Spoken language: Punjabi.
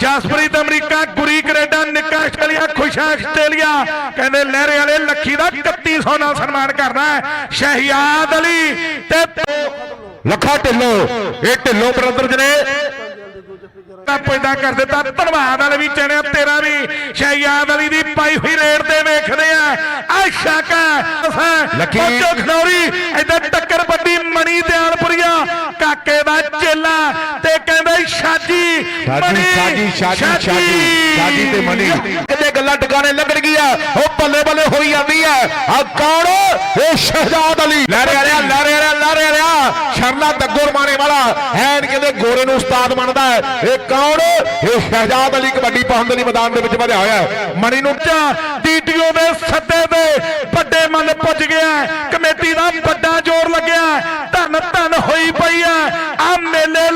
Jaspreet America Guri Canada Nikka Australia Khusha Australia. ਕਹਿੰਦੇ ਲਹਿਰੇ ਵਾਲੇ ਲੱਖੀ ਦਾ 3100 ਨਾਲ ਸਨਮਾਨ ਕਰਨਾ ਹੈ। ਸ਼ਹਿਯਾਦ ਅਲੀ ਤੇ ਲੱਖਾ ਢਿੱਲੋਂ ਇਹ ਢਿੱਲੋਂ ਬ੍ਰਦਰਜ਼ ਨੇ ਤਾਂ ਪੈਦਾ ਕਰ ਦਿੱਤਾ। ਧੰਨਵਾਦ ਵਾਲੇ ਵੀ ਚਣਿਆ ਤੇਰਾ ਵੀ। ਸ਼ਹਿਯਾਦ ਅਲੀ ਦੀ ਪਾਈ ਹੋਈ ਰੇਡ ਤੇ ਵੇਖਦੇ ਆ। ਆ ਸ਼ਾਕਾ ਲੱਕੀ। ਖਨੌਰੀ। ਇਧਰ ਟੱਕਰ ਵੱਡੀ ਮਣੀ ਦਿਆਲਪੁਰੀਆ। ਕਾਕੇ ਦਾ ਚੇਲਾ ਤੇ ਕਹਿੰਦੇ ਸ਼ਾਜੀ ਸ਼ਾਜੀ ਸ਼ਾਜੀ ਸ਼ਾਜੀ ਸ਼ਾਜੀ ਸ਼ਾਜੀ ਤੇ ਮਣੀ ਕਿਤੇ ਗੱਲਾਂ ਟਿਕਾਣੇ ਲੱਗਣ ਗਿਆ ਉਹ ਬੱਲੇ ਬੱਲੇ ਹੋਈ ਜਾਂਦੀ ਹੈ ਆ ਕੌਣ? ਇਹ ਸ਼ਹਜ਼ਾਦ ਅਲੀ। ਲਹਿਰੇ ਵਾਲਿਆ ਲਹਿਰੇ ਵਾਲਿਆ ਲਹਿਰੇ ਵਾਲਿਆ ਸ਼ਰਨਾ ਦੱਗੋਰ ਮਾਰੇ ਵਾਲਾ। ਐਨ ਕਹਿੰਦੇ ਗੋਰੇ ਨੂੰ ਉਸਤਾਦ ਮੰਨਦਾ ਹੈ। ਇਹ ਕੌਣ? ਇਹ ਸ਼ਹਜ਼ਾਦ ਅਲੀ ਕਬੱਡੀ ਪਾਉਣ ਦੇ ਲਈ ਮੈਦਾਨ ਦੇ ਵਿੱਚ ਵਧਿਆ ਹੋਇਆ ਹੈ। ਮਣੀ ਨੂੰ ਚਾ ਡੀਟੀਓ ਦੇ ਸੱਦੇ ਤੇ ਵੱਡੇ ਮੱਲ ਪੁੱਜ ਗਿਆ ਕਮੇਟੀ ਦਾ ਵੱਡਾ ਜ਼ੋਰ ਲੱਗਿਆ ਧੰਨ ਧੰਨ ਹੋਈ ਪਈ ਆ ਆ ਮੇਲੇ